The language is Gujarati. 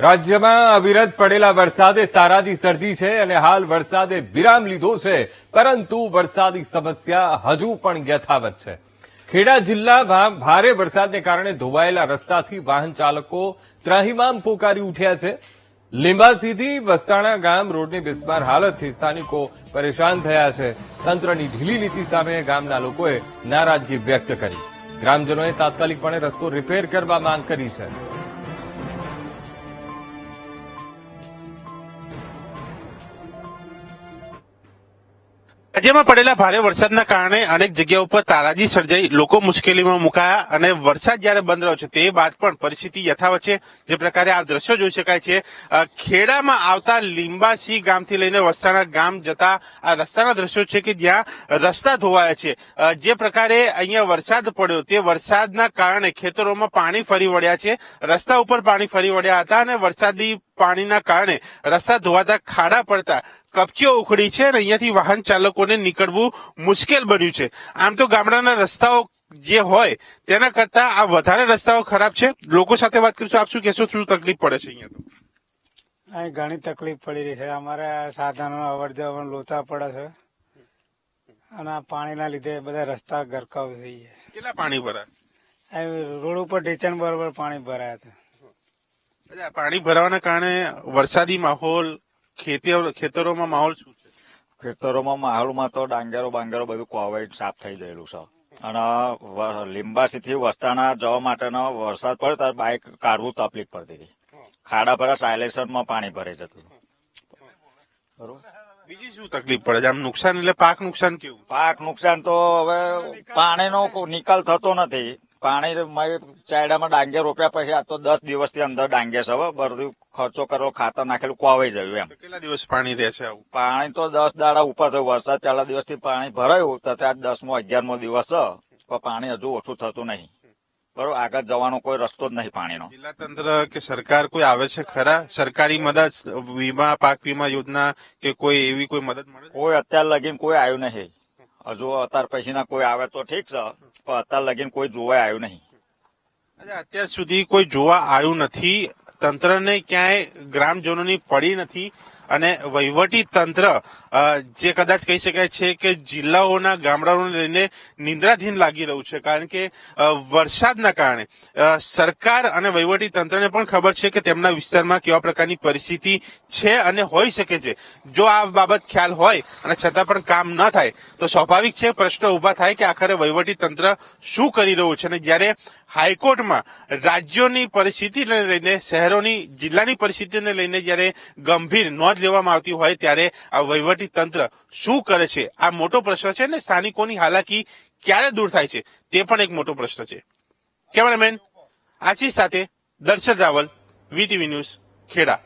રાજ્યમાં અવિરત પડેલા વરસાદે તારાજી સર્જી છે અને હાલ વરસાદે વિરામ લીધો છે. પરંતુ વરસાદી સમસ્યા હજુ પણ યથાવત છે. ખેડા જિલ્લામાં ભારે વરસાદને કારણે ધોવાયેલા રસ્તાથી વાહન ચાલકો ત્રાહિમામ પોકારી ઉઠ્યા છે. લીંબાસીથી વસ્તાણા ગામ રોડની બિસ્માર હાલતથી સ્થાનિકો પરેશાન થયા છે. તંત્રની ઢીલી નીતિ સામે ગામના લોકોએ નારાજગી વ્યક્ત કરી. ગ્રામજનોએ તાત્કાલિકપણે રસ્તો રિપેર કરવા માંગ કરી છે. રાજ્યમાં પડેલા ભારે વરસાદના કારણે અનેક જગ્યાઓ પર તારાજી સર્જાઈ. લોકો મુશ્કેલીમાં મુકાયા અને વરસાદ જ્યારે બંધ રહ્યો છે, તે બાદ પણ પરિસ્થિતિ યથાવત છે. જે પ્રકારે આ દ્રશ્યો જોઈ શકાય છે. ખેડામાં આવતા લીંબાસી ગામથી લઈને વસ્તાના ગામ જતા આ રસ્તાના દ્રશ્યો છે કે જ્યાં રસ્તા ધોવાયા છે. જે પ્રકારે અહીંયા વરસાદ પડ્યો, તે વરસાદના કારણે ખેતરોમાં પાણી ફરી વળ્યા છે. રસ્તા ઉપર પાણી ફરી વળ્યા હતા અને વરસાદી પાણીના કારણે રસ્તા ધોવાતા ખાડા પડતા કપચીઓ ઉખડી છે અને અહીંયાથી વાહન ચાલકોને નીકળવું મુશ્કેલ બન્યું છે. આમ તો ગામડાના રસ્તાઓ જે હોય તેના કરતા આ વધારે રસ્તાઓ ખરાબ છે. લોકો સાથે વાત કરીશું. આપ શું કહેશો? શું તકલીફ પડે છે અહીંયા તો? અહીં ઘણી તકલીફ પડી રહી છે. અમારે સાધનો અવર જવર લોચા પડે છે. અને આ પાણીના લીધે બધા રસ્તા ગરકાવ થઈ ગયા. કેટલા પાણી ભરાય? રોડ ઉપર ઢીચણ બરોબર પાણી ભરાયા હતા. પાણી ભરાવાના કારણે વરસાદી માહોલ ખેતી ખેતરોમાં માહોલ શું છે? ખેતરોમાં માહોલમાં તો ડાંગરો બાંગરો બધું કોવાઈ સાફ થઈ ગયેલું છે. અને લીંબાસીથી વસ્તાના જવા માટેનો વરસાદ પડે ત્યારે બાઇક કાઢવું તકલીફ પડતી હતી. ખાડા ભરા સાયલેશનમાં પાણી ભરાઈ જતું. બરોબર? બીજી શું તકલીફ પડે છે? આમ નુકસાન એટલે પાક નુકસાન કેવું? પાક નુકસાન તો હવે પાણીનો નિકાલ થતો નથી. પાણી મેં ચાયડામાં ડાંગે રોપ્યા પછી આ તો દસ દિવસથી અંદર ડાંગે છે હવે બધું ખર્ચો કરવો ખાતર નાખેલું કોવાઈ ગયું એમ. કેટલા દિવસ પાણી રહે છે પાણી તો દસ દાડા ઉપર થયું. વરસાદ પહેલા દિવસથી પાણી ભરાયું તો ત્યાં દસમો અગિયારમો દિવસ પણ પાણી હજુ ઓછું થતું નહીં. બરોબર આગળ જવાનો કોઈ રસ્તો જ નહીં પાણીનો. જિલ્લા તંત્ર કે સરકાર કોઈ આવે છે ખરા? સરકારી મદદ વીમા પાક વીમા યોજના કે કોઈ એવી કોઈ મદદ મળે કોઈ અત્યાર લગીન કોઈ આવ્યું નહીં. હજુ અત્યાર પછીના કોઈ આવે તો ઠીક છે. પણ અત્યાર લગીન કોઈ જોવાય આવ્યું નહીં. અત્યાર સુધી કોઈ જોવા આવ્યું નથી. તંત્રને ક્યાંય ગ્રામજનોની પડી નથી. અને વહીવટી તંત્ર જે કદાચ કહી શકાય છે કે જિલ્લાઓના ગામડાઓને લઈને નિંદ્રાધીન લાગી રહ્યું છે. કારણ કે વરસાદના કારણે સરકાર અને વહીવટી તંત્રને પણ ખબર છે કે તેમના વિસ્તારમાં કેવા પ્રકારની પરિસ્થિતિ છે અને હોઈ શકે છે. જો આ બાબત ખ્યાલ હોય અને છતાં પણ કામ ન થાય, તો સ્વાભાવિક છે, પ્રશ્ન ઊભા થાય કે આખરે વહીવટી તંત્ર શું કરી રહ્યું છે. અને જ્યારે હાઈકોર્ટમાં રાજ્યોની પરિસ્થિતિને લઈને, શહેરોની, જિલ્લાની પરિસ્થિતિને લઈને જ્યારે ગંભીર નોંધ લેવામાં આવતી હોય ત્યારે આ વહીવટી તંત્ર શું કરે છે? આ મોટો પ્રશ્ન છે ને સ્થાનિકોની હાલાકી ક્યારે દૂર થાય છે? તે પણ એક મોટો પ્રશ્ન છે. કેમેરામેન આશીષ સાથે દર્શન રાવલ, વીટીવી ન્યૂઝ ખેડા.